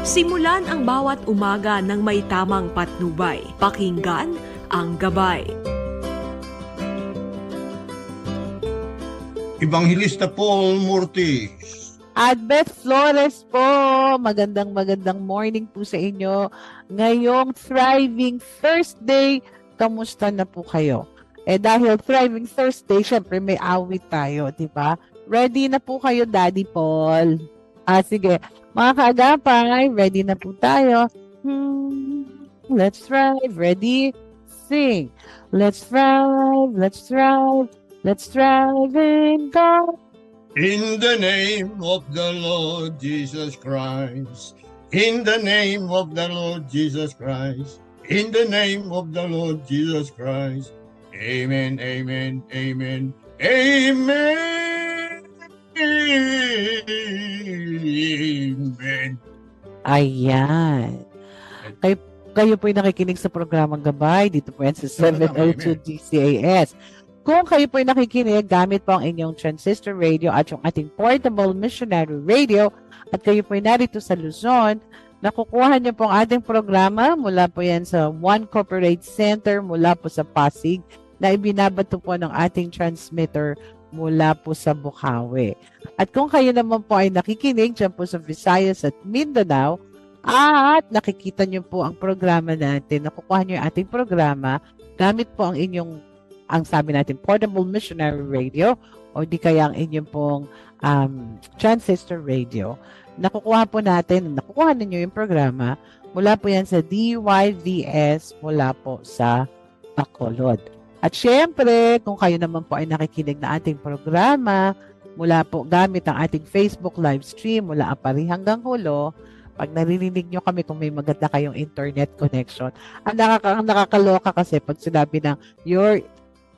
Simulan ang bawat umaga ng may tamang patnubay. Pakinggan ang gabay. Evangelista Paul Mortis. At Beth Flores po, magandang magandang morning po sa inyo. Ngayong Thriving Thursday, kamusta na po kayo? Eh dahil Thriving Thursday, syempre may awit tayo, di ba? Ready na po kayo, Daddy Paul? Ah, sige. Mga kaagapay, ready na po tayo. Hmm, let's thrive. Ready? Sing. Let's thrive, let's thrive, let's thrive in God. In the name of the Lord Jesus Christ. In the name of the Lord Jesus Christ. In the name of the Lord Jesus Christ. Amen, amen, amen, amen. Ayan. Kayo, kayo po yung nakikinig sa programang Gabay. Dito po yan sa 702 DCAS. Kung kayo po yung nakikinig, gamit po ang inyong transistor radio at yung ating portable missionary radio at kayo po yung narito sa Luzon, nakukuha niyo po ang ating programa mula po yan sa One Corporate Center mula po sa Pasig na ibinabato po ng ating transmitter mula po sa Bukawi. At kung kayo naman po ay nakikinig dyan po sa Visayas at Mindanao, at nakikita nyo po ang programa natin, nakukuha nyo yung ating programa, gamit po ang inyong, ang sabi natin, portable missionary radio, o di kaya ang inyong pong um, transistor radio. Nakukuha po natin, nakukuha ninyo yung programa, mula po yan sa DYVS, mula po sa Bacolod. At syempre, kung kayo naman po ay nakikinig na ating programa, mula po gamit ang ating Facebook live stream mula apari hanggang hulo, pag naririnig nyo kami kung may maganda kayong internet connection, ang, nakaka ang nakakaloka kasi pag sinabi ng your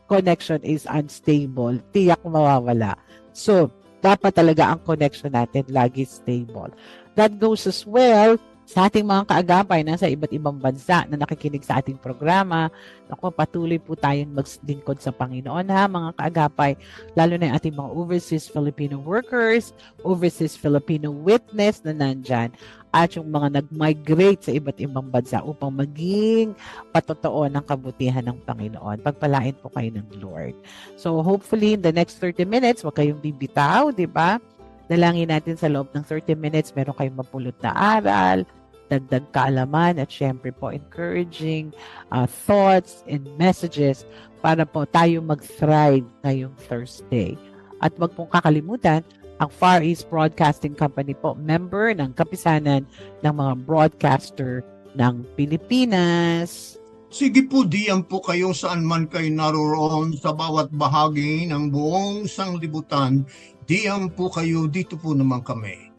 connection is unstable, tiyak mawawala. So, dapat talaga ang connection natin lagi stable. That goes as well sa ating mga kaagapay na sa iba't ibang bansa na nakikinig sa ating programa. Ako, patuloy po tayong maglingkod sa Panginoon ha, mga kaagapay. Lalo na yung ating mga overseas Filipino workers, overseas Filipino witness na nandyan, at yung mga nag-migrate sa iba't ibang bansa upang maging patotoo ng kabutihan ng Panginoon. Pagpalain po kayo ng Lord. So hopefully in the next 30 minutes, wag kayong bibitaw, di ba? Dalangin natin sa loob ng 30 minutes, meron kayong mapulot na aral, dagdag kaalaman at syempre po encouraging uh, thoughts and messages para po tayo mag-thrive ngayong Thursday. At wag pong kakalimutan, ang Far East Broadcasting Company po, member ng kapisanan ng mga broadcaster ng Pilipinas. Sige po, diyan po kayo saan man kayo naroon sa bawat bahagi ng buong sanglibutan. Diyan po kayo, dito po naman kami.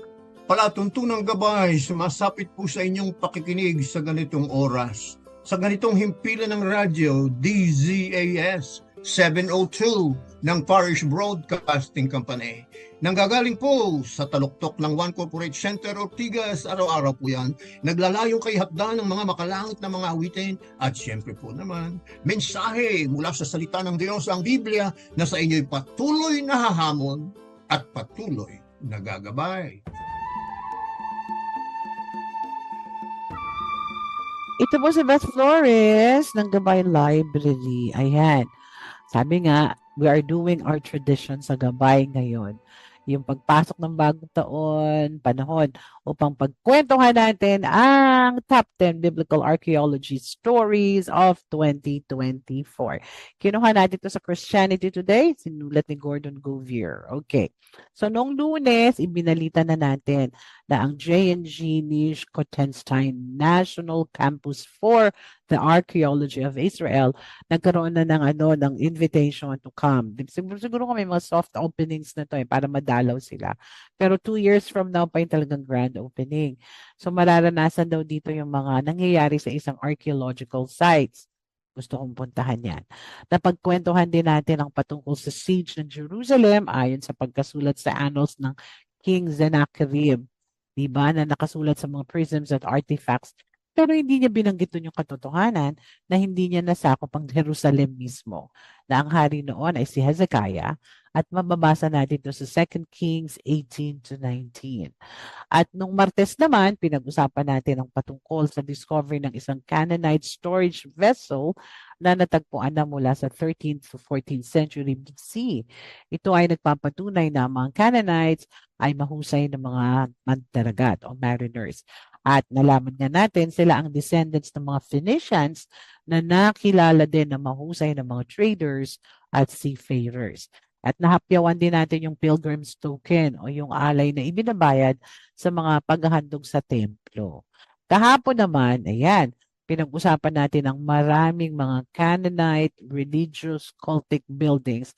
Palatuntunang gabay, sumasapit po sa inyong pakikinig sa ganitong oras. Sa ganitong himpilan ng radyo, DZAS 702 ng Parish Broadcasting Company. Nanggagaling po sa taluktok ng One Corporate Center Ortigas, araw-araw po yan. Naglalayong kay hapdan ng mga makalangit na mga awitin at siyempre po naman, mensahe mula sa salita ng Diyos ang Biblia na sa inyo'y patuloy na hahamon at patuloy na gagabay. Ito po si Beth Flores ng Gabay Library. Ayan. Sabi nga, we are doing our tradition sa Gabay ngayon. Yung pagpasok ng bagong taon, panahon, upang pagkwentuhan natin ang top 10 biblical archaeology stories of 2024. Kinuha natin ito sa Christianity Today, sinulat ni Gordon Govier. Okay. So, noong lunes, ibinalita na natin na ang J&G Nish Kotenstein National Campus for the Archaeology of Israel nagkaroon na ng ano ng invitation to come. Siguro, siguro kami mga soft openings na to eh, para madalaw sila. Pero two years from now pa yung talagang grand opening. So mararanasan daw dito yung mga nangyayari sa isang archaeological sites. Gusto kong puntahan yan. Napagkwentuhan din natin ang patungkol sa siege ng Jerusalem ayon sa pagkasulat sa annals ng King Sennacherib. Diba? Na nakasulat sa mga prisms at artifacts. Pero hindi niya binanggit yung katotohanan na hindi niya nasakop ang Jerusalem mismo. Na ang hari noon ay si Hezekiah At mababasa natin ito sa 2 Kings 18 to 19. At nung Martes naman, pinag-usapan natin ang patungkol sa discovery ng isang Canaanite storage vessel na natagpuan na mula sa 13th to 14th century BC. Ito ay nagpapatunay na ang mga Canaanites ay mahusay na mga mandaragat o mariners. At nalaman nga natin sila ang descendants ng mga Phoenicians na nakilala din na mahusay na mga traders at seafarers. At nahapyawan din natin yung pilgrim's token o yung alay na ibinabayad sa mga paghahandog sa templo. Kahapon naman, ayan, pinag-usapan natin ang maraming mga Canaanite religious cultic buildings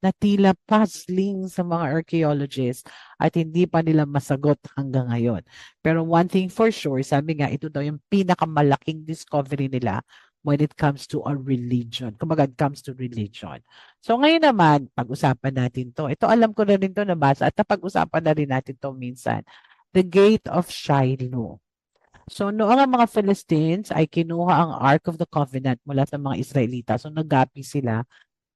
na tila puzzling sa mga archaeologists at hindi pa nila masagot hanggang ngayon. Pero one thing for sure, sabi nga, ito daw yung pinakamalaking discovery nila when it comes to a religion. Kumbaga, it comes to religion. So ngayon naman, pag-usapan natin to. Ito alam ko na rin to nabasa at napag-usapan na rin natin to minsan. The Gate of Shiloh. So noong ang mga Philistines ay kinuha ang Ark of the Covenant mula sa mga Israelita. So nagapi sila.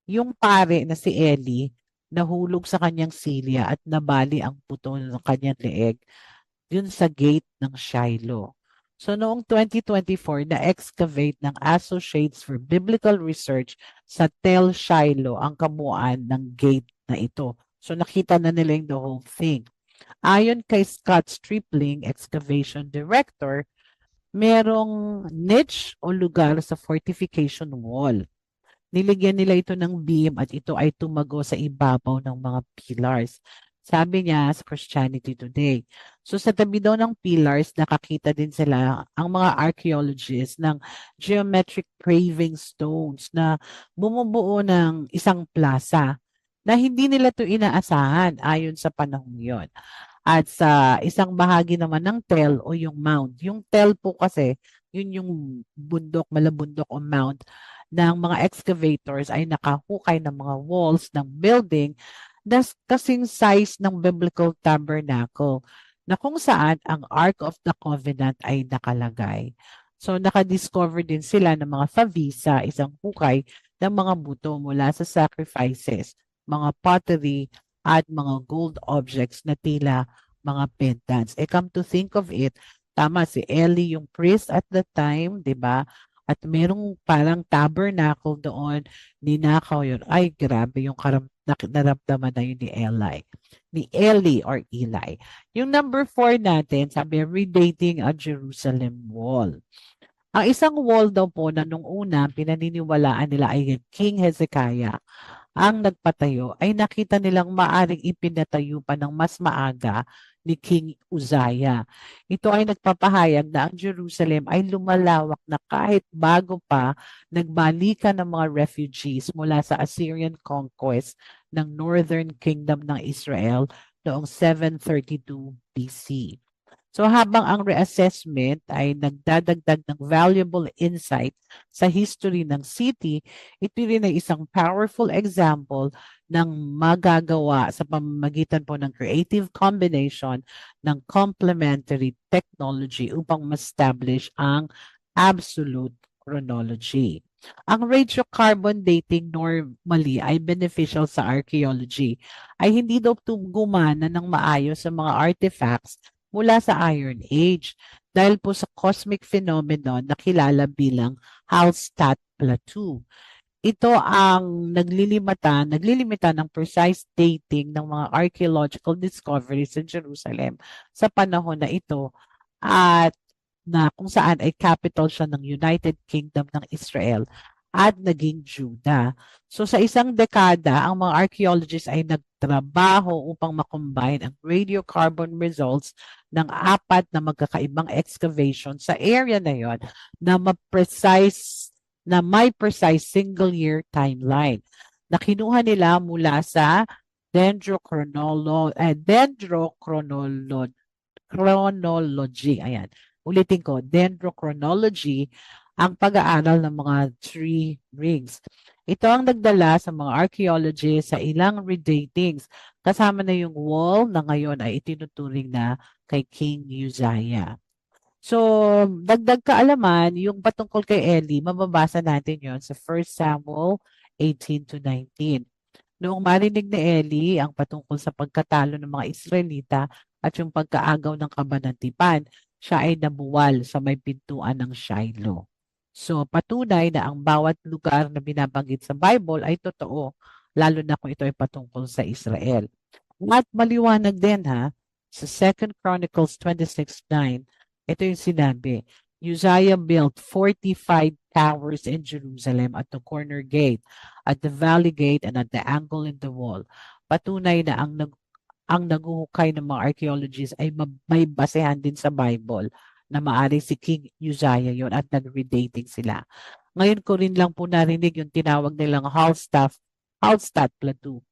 Yung pare na si Eli nahulog sa kanyang silya at nabali ang puto ng kanyang leeg yun sa gate ng Shiloh. So noong 2024, na-excavate ng Associates for Biblical Research sa Tel Shiloh ang kabuuan ng gate na ito. So nakita na nila yung the whole thing. Ayon kay Scott Stripling, excavation director, merong niche o lugar sa fortification wall. Niligyan nila ito ng beam at ito ay tumago sa ibabaw ng mga pillars. Sabi niya sa Christianity Today. So sa tabi daw ng pillars, nakakita din sila ang mga archaeologists ng geometric craving stones na bumubuo ng isang plaza na hindi nila to inaasahan ayon sa panahong yon. At sa isang bahagi naman ng tel o yung mount. Yung tel po kasi, yun yung bundok, malabundok o mount ng mga excavators ay nakahukay ng mga walls ng building na kasing size ng biblical tabernacle na kung saan ang Ark of the Covenant ay nakalagay. So nakadiscover din sila ng mga favisa, isang hukay ng mga buto mula sa sacrifices, mga pottery at mga gold objects na tila mga pendants. Eh come to think of it, tama si Eli yung priest at the time, 'di ba? At merong parang tabernacle doon, ninakaw yun. Ay, grabe yung karam naramdaman na yun ni Eli. Ni Eli or Eli. Yung number four natin, sabi, redating a Jerusalem wall. Ang isang wall daw po na nung una, pinaniniwalaan nila ay King Hezekiah ang nagpatayo ay nakita nilang maaring ipinatayo pa ng mas maaga ni King Uzziah. Ito ay nagpapahayag na ang Jerusalem ay lumalawak na kahit bago pa nagbalikan ng mga refugees mula sa Assyrian conquest ng Northern Kingdom ng Israel noong 732 BC. So habang ang reassessment ay nagdadagdag ng valuable insight sa history ng city, ito rin ay isang powerful example ng magagawa sa pamamagitan po ng creative combination ng complementary technology upang ma-establish ang absolute chronology. Ang radiocarbon dating normally ay beneficial sa archaeology ay hindi daw gumana ng maayos sa mga artifacts mula sa Iron Age dahil po sa cosmic phenomenon na kilala bilang Hallstatt Plateau. Ito ang naglilimita, naglilimita ng precise dating ng mga archaeological discoveries sa Jerusalem sa panahon na ito at na kung saan ay capital siya ng United Kingdom ng Israel at naging Juda. So sa isang dekada, ang mga archaeologists ay nagtrabaho upang makombine ang radiocarbon results ng apat na magkakaibang excavation sa area na yon na ma-precise na may precise single year timeline na kinuha nila mula sa dendrochronolo eh, dendrochronology chronology. Ayan. Ulitin ko dendrochronology ang pag-aaral ng mga tree rings. Ito ang nagdala sa mga archaeologists sa ilang redatings kasama na yung wall na ngayon ay itinuturing na kay King Uzziah. So, dagdag kaalaman, yung patungkol kay Eli, mababasa natin yon sa 1 Samuel 18 to 19. Noong marinig ni Eli ang patungkol sa pagkatalo ng mga Israelita at yung pagkaagaw ng kabanatipan, siya ay nabuwal sa may pintuan ng Shiloh. So patunay na ang bawat lugar na binabanggit sa Bible ay totoo, lalo na kung ito ay patungkol sa Israel. At maliwanag din ha, sa 2 Chronicles 26.9, ito yung sinabi, Uzziah built 45 towers in Jerusalem at the corner gate, at the valley gate, and at the angle in the wall. Patunay na ang nag ang naguhukay ng mga archaeologists ay ma- may basehan din sa Bible na maari si King Uzziah yon at nag-redating sila. Ngayon ko rin lang po narinig yung tinawag nilang Hallstatt, Hallstatt Plateau.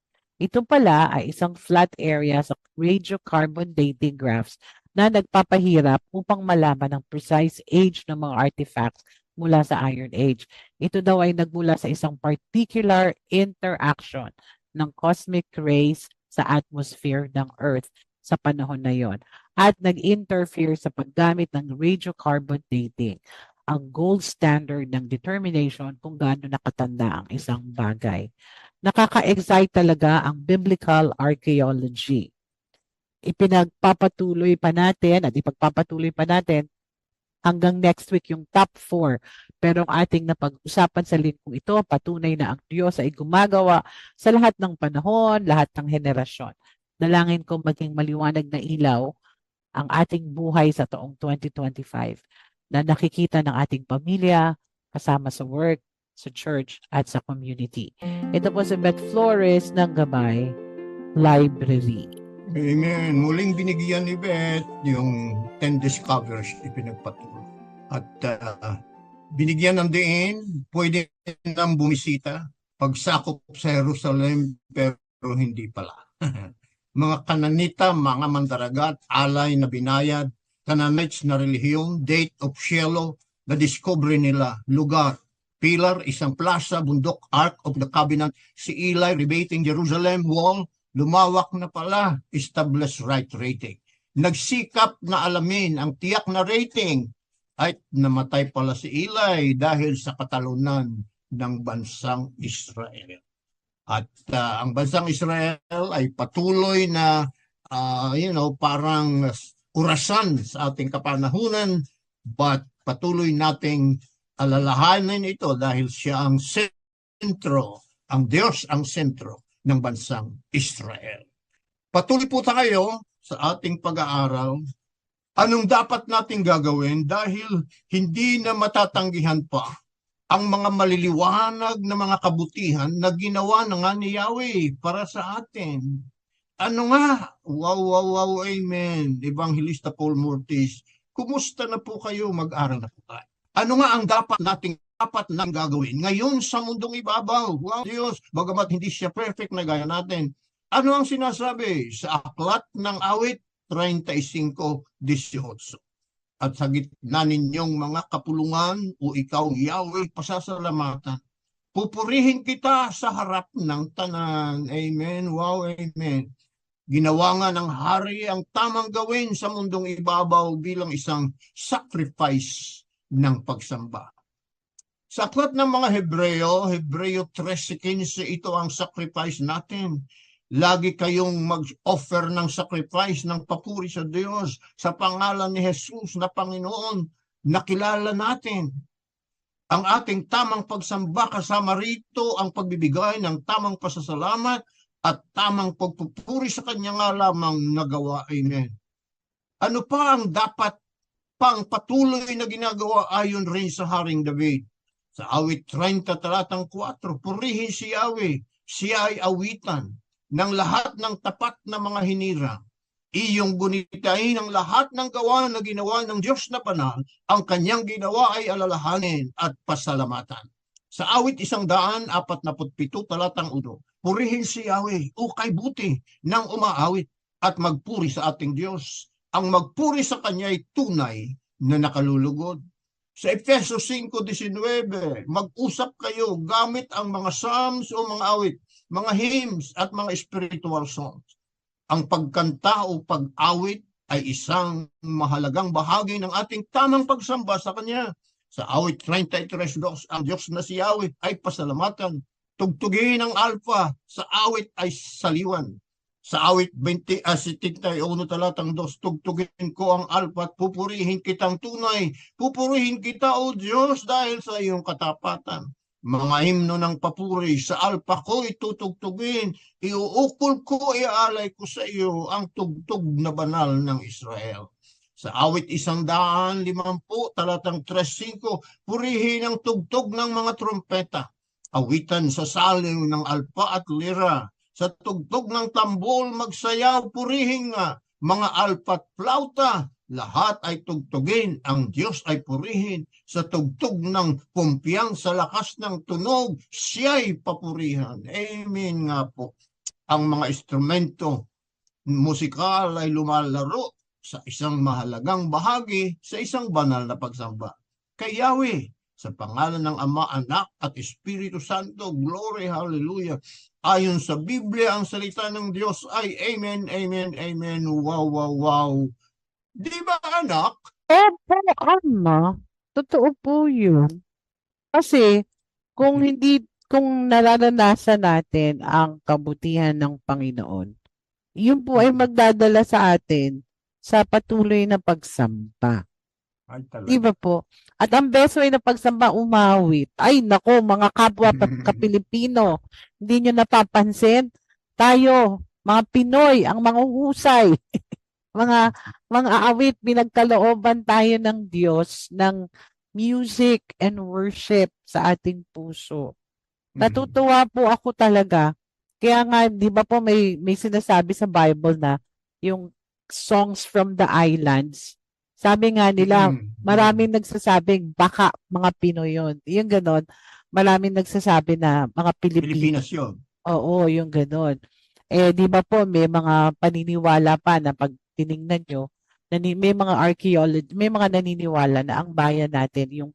Ito pala ay isang flat area sa radiocarbon dating graphs na nagpapahirap upang malaman ang precise age ng mga artifacts mula sa Iron Age. Ito daw ay nagmula sa isang particular interaction ng cosmic rays sa atmosphere ng Earth sa panahon na yon at nag-interfere sa paggamit ng radiocarbon dating, ang gold standard ng determination kung gaano nakatanda ang isang bagay. Nakaka-excite talaga ang biblical archaeology. Ipinagpapatuloy pa natin at ipagpapatuloy pa natin hanggang next week yung top 4. Pero ang ating napag-usapan sa lingkong ito, patunay na ang Diyos ay gumagawa sa lahat ng panahon, lahat ng henerasyon. Dalangin ko maging maliwanag na ilaw ang ating buhay sa taong 2025 na nakikita ng ating pamilya, kasama sa work, sa church, at sa community. Ito po si Beth Flores ng Gabay Library. Amen. Muling binigyan ni Beth yung 10 discoveries ipinagpatuloy. At ah, binigyan ng diin, pwede nang bumisita, pagsakop sa Jerusalem, pero hindi pala. mga kananita, mga mandaragat, alay na binayad, Canaanites na relihiyon, date of Shiloh, na discovery nila, lugar, pillar, isang plaza, bundok, Ark of the Covenant, si Eli rebating Jerusalem wall, lumawak na pala, established right rating. Nagsikap na alamin ang tiyak na rating ay namatay pala si Eli dahil sa katalunan ng bansang Israel. At ah, ang bansang Israel ay patuloy na ah, you know parang urasan sa ating kapanahunan but patuloy nating alalahanin ito dahil siya ang sentro, ang Diyos ang sentro ng bansang Israel. Patuloy po tayo sa ating pag-aaral. Anong dapat nating gagawin dahil hindi na matatanggihan pa ang mga maliliwanag na mga kabutihan na ginawa na nga ni Yahweh para sa atin. Ano nga? Wow, wow, wow, amen. Evangelista Paul Mortis, kumusta na po kayo? Mag-aral na po tayo. Ano nga ang dapat nating dapat nang gagawin ngayon sa mundong ibabaw? Wow, Diyos, bagamat hindi siya perfect na gaya natin. Ano ang sinasabi sa aklat ng awit 35.18? At sa gitna ninyong mga kapulungan o ikaw, Yahweh, pasasalamatan. Pupurihin kita sa harap ng tanan. Amen. Wow, amen. Ginawa nga ng hari ang tamang gawin sa mundong ibabaw bilang isang sacrifice ng pagsamba. Sa aklat ng mga Hebreo, Hebreo 13.15, ito ang sacrifice natin. Lagi kayong mag-offer ng sacrifice ng papuri sa Diyos sa pangalan ni Jesus na Panginoon. Nakilala natin ang ating tamang pagsamba kasama rito ang pagbibigay ng tamang pasasalamat at tamang pagpupuri sa Kanya nga lamang nagawa. Amen. Ano pa ang dapat pang patuloy na ginagawa ayon rin sa Haring David? Sa awit 30 talatang 4, purihin si Yahweh, siya ay awitan ng lahat ng tapat na mga hinira. Iyong gunitain ang lahat ng gawa na ginawa ng Diyos na banal, ang kanyang ginawa ay alalahanin at pasalamatan. Sa awit isang daan, apat na putpito, talatang uno, purihin si Yahweh, ukay buti ng umaawit at magpuri sa ating Diyos. Ang magpuri sa Kanya ay tunay na nakalulugod. Sa Efeso 5.19, mag-usap kayo gamit ang mga psalms o mga awit, mga hymns at mga spiritual songs. Ang pagkanta o pag-awit ay isang mahalagang bahagi ng ating tamang pagsamba sa Kanya. Sa awit 33.2, ang Diyos na si Yahweh ay pasalamatan Tugtugin ang alpha sa awit ay saliwan. Sa awit 20, ah, 71 talatang dos, tugtugin ko ang alpha at pupurihin kitang tunay. Pupurihin kita, O Diyos, dahil sa iyong katapatan. Mga himno ng papuri sa alpha ko itutugtugin. Iuukol ko, iaalay ko sa iyo ang tugtog na banal ng Israel. Sa awit isang daan, limampu, talatang 3.5, purihin ang tugtog ng mga trompeta. Awitan sa saliw ng alpa at lira. Sa tugtog ng tambol, magsayaw, purihin nga. Mga alpa at flauta, lahat ay tugtugin. Ang Diyos ay purihin. Sa tugtog ng pumpiyang sa lakas ng tunog, siya'y papurihan. Amen nga po. Ang mga instrumento musikal ay lumalaro sa isang mahalagang bahagi sa isang banal na pagsamba. Kay Yahweh, sa pangalan ng Ama, Anak at Espiritu Santo, glory, hallelujah. Ayon sa Biblia, ang salita ng Diyos ay Amen, Amen, Amen, wow, wow, wow. Di ba anak? Opo, ama. Totoo po yun. Kasi, kung hindi, kung nararanasan natin ang kabutihan ng Panginoon, yun po ay magdadala sa atin sa patuloy na pagsamba. Ay, Di ba po? At ang beso ay na pagsamba umawit. Ay, nako, mga kapwa ka-Pilipino, hindi nyo napapansin? Tayo, mga Pinoy, ang mga husay, mga mga awit, pinagkalooban tayo ng Diyos ng music and worship sa ating puso. Natutuwa po ako talaga. Kaya nga, di ba po may, may sinasabi sa Bible na yung songs from the islands. Sabi nga nila, Mm. maraming nagsasabing baka mga Pinoy yun. Yung ganon, maraming nagsasabi na mga Pilipino. Pilipinas yun. Oo, yung ganon. Eh, di ba po, may mga paniniwala pa na pag tiningnan nyo, may mga archaeology, may mga naniniwala na ang bayan natin, yung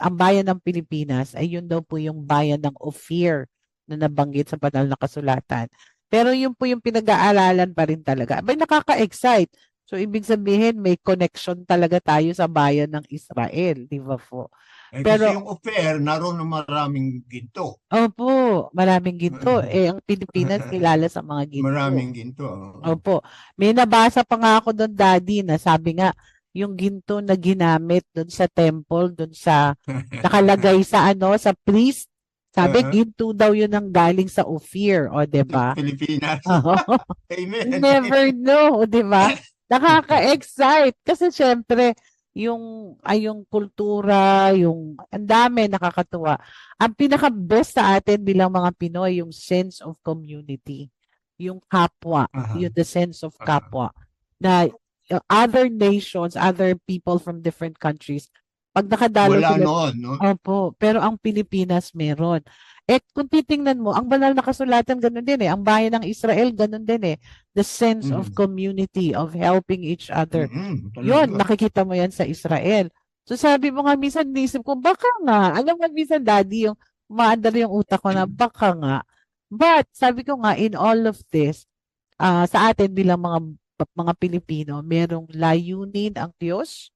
ang bayan ng Pilipinas ay yun daw po yung bayan ng Ophir na nabanggit sa banal na kasulatan. Pero yun po yung pinag-aaralan pa rin talaga. Abay, nakaka-excite. So, ibig sabihin, may connection talaga tayo sa bayan ng Israel, di ba po? Eh, Pero- kasi yung affair, naroon ng maraming ginto. Opo, maraming ginto. Mm. Eh, ang Pilipinas kilala sa mga ginto. Maraming ginto. Opo. May nabasa pa nga ako doon, Daddy, na sabi nga, yung ginto na ginamit doon sa temple, doon sa, nakalagay sa ano, sa priest, sabi, Uh-huh. ginto daw yun ang galing sa Ophir, o, di ba? Pilipinas. Amen. Never know, di ba? Nakaka-excite. Kasi syempre, yung, ay yung kultura, yung, ang dami nakakatuwa. Ang pinaka-best sa atin bilang mga Pinoy, yung sense of community. Yung kapwa, Aha. yung the sense of kapwa. Na uh, other nations, other people from different countries, pag nakadalo Wala sila noon, no? Opo, pero ang Pilipinas meron. Eh, kung titingnan mo, ang banal na kasulatan ganun din eh. Ang bayan ng Israel ganun din eh. The sense of Mm. community, of helping each other. Mhm, talaga. Yun, nakikita mo yan sa Israel. So sabi mo nga, minsan nisip ko, baka nga. Alam mo, minsan daddy, yung maandar yung utak ko na baka nga. But, sabi ko nga, in all of this, ah, sa atin bilang mga mga Pilipino, merong layunin ang Diyos,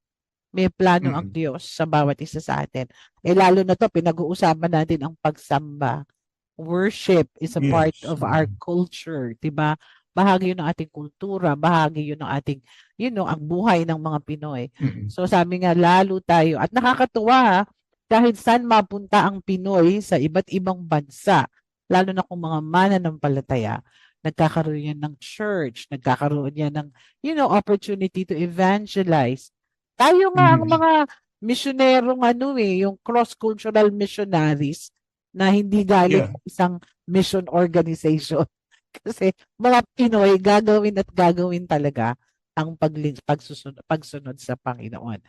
may plano ang Mm. Diyos sa bawat isa sa atin. Eh lalo na to, pinag-uusapan natin ang pagsamba. Worship is a part Yes. of our Mm. culture, 'di ba? Bahagi yun ng ating kultura, bahagi yun ng ating, you know, ang buhay ng mga Pinoy. Mhm. So sabi nga, lalo tayo. At nakakatuwa, kahit saan mapunta ang Pinoy sa iba't ibang bansa, lalo na kung mga mananampalataya, nagkakaroon yan ng church, nagkakaroon yan ng, you know, opportunity to evangelize. Tayo nga ang Mhm. mga missionerong ano eh, yung cross-cultural missionaries na hindi galing Yeah. sa isang mission organization. Kasi mga Pinoy gagawin at gagawin talaga ang paglin, pagsusunod, pagsunod sa Panginoon.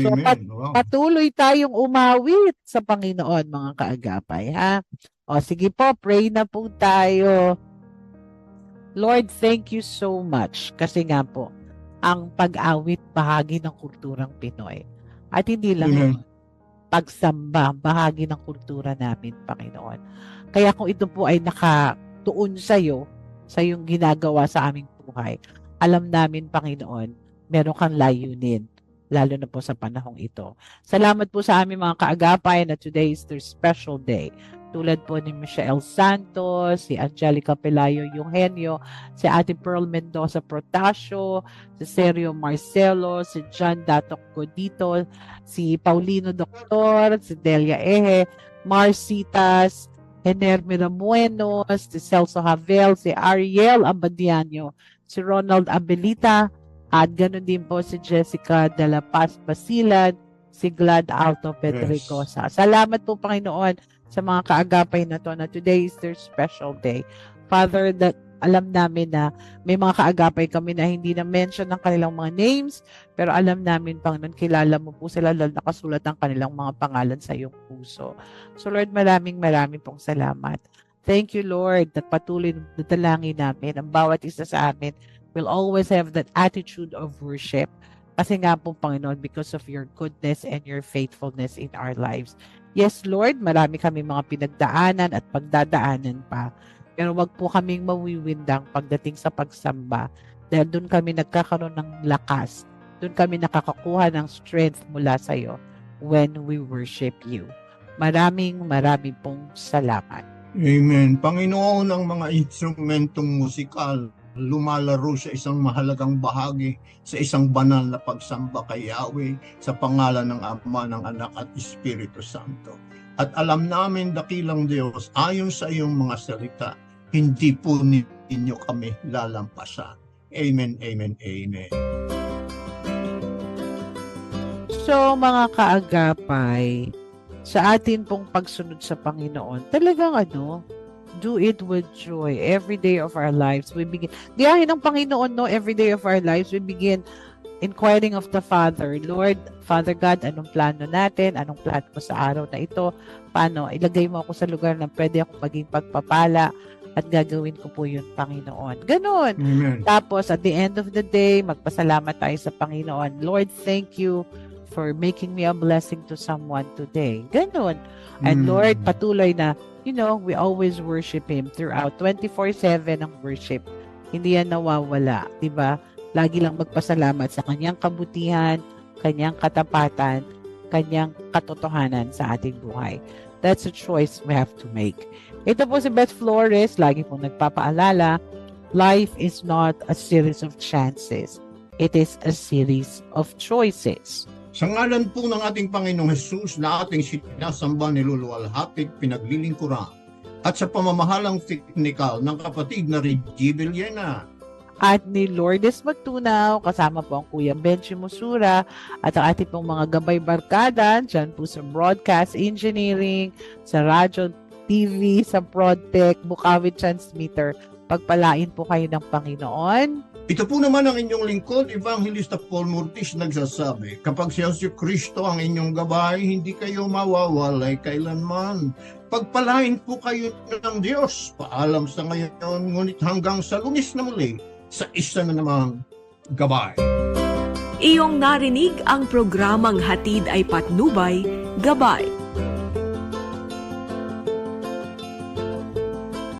So, Amen. pat- Wow. Patuloy tayong umawit sa Panginoon, mga kaagapay, ha? O, sige po, pray na po tayo. Lord, thank you so much. Kasi nga po, ang pag-awit bahagi ng kulturang Pinoy. At hindi lang yun, pagsamba, bahagi ng kultura namin, Panginoon. Kaya kung ito po ay nakatuon sa iyo, sa iyong ginagawa sa aming buhay, alam namin, Panginoon, meron kang layunin, lalo na po sa panahong ito. Salamat po sa aming mga kaagapay na today is their special day. Tulad po ni Michelle Santos, si Angelica Pelayo Eugenio, si Ate Pearl Mendoza Protasio, si Sergio Marcelo, si John Datok Godito, si Paulino Doctor, si Delia Eje, Marcitas, Ener Miramuenos, si Celso Havel, si Ariel Abadiano, si Ronald Abelita, at ganoon din po si Jessica de la Paz Basilan, si Glad Alto Pedricosa. Salamat po Panginoon sa mga kaagapay na to na today is their special day. Father, that alam namin na may mga kaagapay kami na hindi na mention ng kanilang mga names, pero alam namin, Panginoon, kilala mo po sila dahil nakasulat ang kanilang mga pangalan sa iyong puso. So Lord, maraming maraming pong salamat. Thank you, Lord, that patuloy na dalangin namin. Ang bawat isa sa amin will always have that attitude of worship. Kasi nga po, Panginoon, because of your goodness and your faithfulness in our lives. Yes, Lord, marami kami mga pinagdaanan at pagdadaanan pa. Pero wag po kaming mawiwindang pagdating sa pagsamba. Dahil doon kami nagkakaroon ng lakas. Doon kami nakakakuha ng strength mula sa iyo when we worship you. Maraming maraming pong salamat. Amen. Panginoon, ang mga instrumentong musikal lumalaro sa isang mahalagang bahagi sa isang banal na pagsamba kay Yahweh sa pangalan ng Ama, ng Anak at Espiritu Santo. At alam namin, dakilang Diyos, ayon sa iyong mga salita, hindi po ninyo kami lalampasan. Amen, amen, amen. So, mga kaagapay, sa atin pong pagsunod sa Panginoon, talagang ano, do it with joy. Every day of our lives, we begin, gayahin ng Panginoon, no, every day of our lives, we begin inquiring of the Father, Lord, Father God, anong plano natin? Anong plano mo sa araw na ito? Paano? Ilagay mo ako sa lugar na pwede ako maging pagpapala at gagawin ko po yun, Panginoon. Ganon. Amen. Tapos, at the end of the day, magpasalamat tayo sa Panginoon. Lord, thank you for making me a blessing to someone today. Ganon. And Mm. Lord, patuloy na, you know, we always worship Him throughout 24-7 ang worship. Hindi yan nawawala, di ba? Lagi lang magpasalamat sa kanyang kabutihan, kanyang katapatan, kanyang katotohanan sa ating buhay. That's a choice we have to make. Ito po si Beth Flores, lagi pong nagpapaalala, life is not a series of chances. It is a series of choices. Sa ngalan po ng ating Panginoong Jesus na ating sinasamba niluluwalhatig pinaglilingkuran at sa pamamahalang teknikal ng kapatid na Reggie Villena, At ni Lourdes Magtunaw, kasama po ang Kuya Benji Musura at ang ating pong mga gabay barkada dyan po sa broadcast engineering, sa radyo, TV, sa ProdTech, Bukawi Transmitter. Pagpalain po kayo ng Panginoon. Ito po naman ang inyong lingkod, Evangelista Paul Murtis nagsasabi, kapag si Yesu Kristo ang inyong gabay, hindi kayo mawawalay kailanman. Pagpalain po kayo ng Diyos. Paalam sa ngayon, ngunit hanggang sa lunis na muli, sa isa na namang gabay. Iyong narinig ang programang Hatid ay Patnubay, Gabay